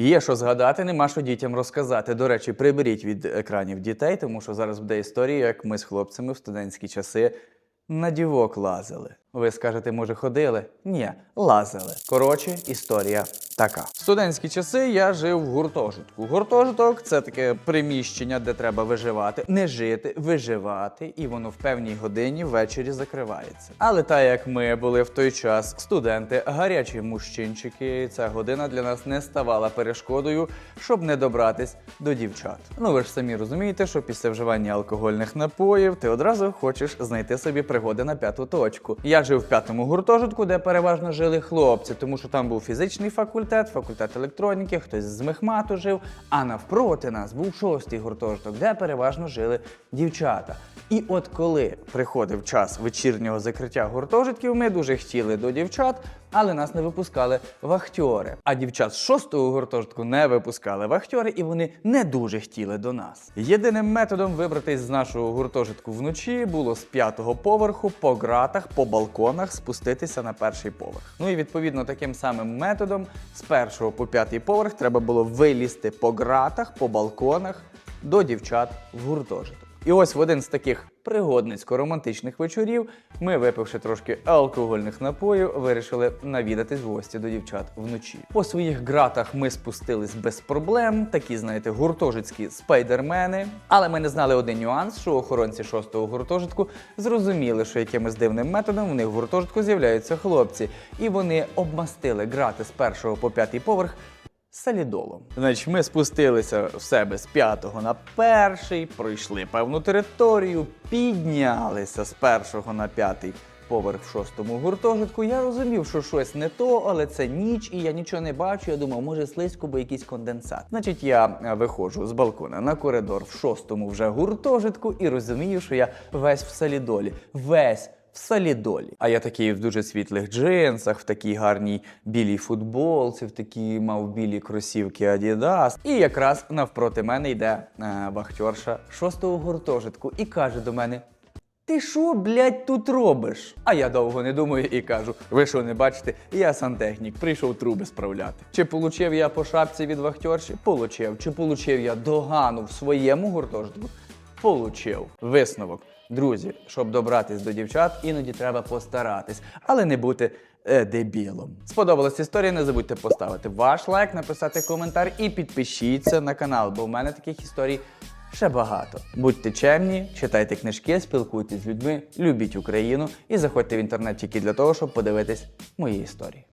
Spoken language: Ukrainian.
Є що згадати, нема що дітям розказати. До речі, приберіть від екранів дітей, тому що зараз буде історія, як ми з хлопцями в студентські часи на дівок лазили. Ви скажете, може, ходили? Ні, лазили. Коротше, історія така. В студентські часи я жив в гуртожитку. Гуртожиток це таке приміщення, де треба виживати, не жити, виживати, і воно в певній годині ввечері закривається. Але так як ми були в той час студенти, гарячі мужчинчики, ця година для нас не ставала перешкодою, щоб не добратись до дівчат. Ну ви ж самі розумієте, що після вживання алкогольних напоїв ти одразу хочеш знайти собі пригоди на п'яту точку. Я жив в п'ятому гуртожитку, де переважно жили хлопці, тому що там був фізичний факультет, факультет електроніки, хтось з мехмату жив. А навпроти нас був шостий гуртожиток, де переважно жили дівчата. І от коли приходив час вечірнього закриття гуртожитків, ми дуже хотіли до дівчат, але нас не випускали вахтьори. А дівчат з шостого гуртожитку не випускали вахтьори, і вони не дуже хотіли до нас. Єдиним методом вибратись з нашого гуртожитку вночі було з п'ятого поверху по ґратах, по балконах спуститися на перший поверх. Ну і відповідно таким самим методом з першого по п'ятий поверх треба було вилізти по ґратах, по балконах до дівчат в гуртожиток. І ось в один з таких пригодницько-романтичних вечорів ми, випивши трошки алкогольних напоїв, вирішили навідатись в гості до дівчат вночі. По своїх ґратах ми спустились без проблем, такі, знаєте, гуртожитські спайдермени. Але ми не знали один нюанс, що охоронці шостого гуртожитку зрозуміли, що якимось дивним методом в них в гуртожитку з'являються хлопці, і вони обмастили грати з першого по п'ятий поверх Салідолом. Значить, ми спустилися в себе з п'ятого на перший, пройшли певну територію, піднялися з першого на п'ятий поверх в шостому гуртожитку. Я розумів, що щось не то, але це ніч, і я нічого не бачу. Я думав, може слизько, бо якийсь конденсат. Значить, я е, виходжу з балкона на коридор в шостому вже гуртожитку і розумію, що я весь в салідолі. Весь в солідолі. А я такий в дуже світлих джинсах, в такій гарній білій футболці, в такій мав білі кросівки Adidas. І якраз навпроти мене йде е, вахтерша шостого гуртожитку і каже до мене. Ти що, блядь, тут робиш? А я довго не думаю і кажу: ви що не бачите, я сантехнік, прийшов труби справляти. Чи получив я по шапці від вахтерші? Получив. Чи получив я догану в своєму гуртожитку? Получив. Висновок. Друзі, щоб добратись до дівчат, іноді треба постаратись, але не бути е, дебілом. Сподобалась історія? Не забудьте поставити ваш лайк, написати коментар і підпишіться на канал, бо в мене таких історій ще багато. Будьте чемні, читайте книжки, спілкуйтесь з людьми, любіть Україну і заходьте в інтернет тільки для того, щоб подивитись мої історії.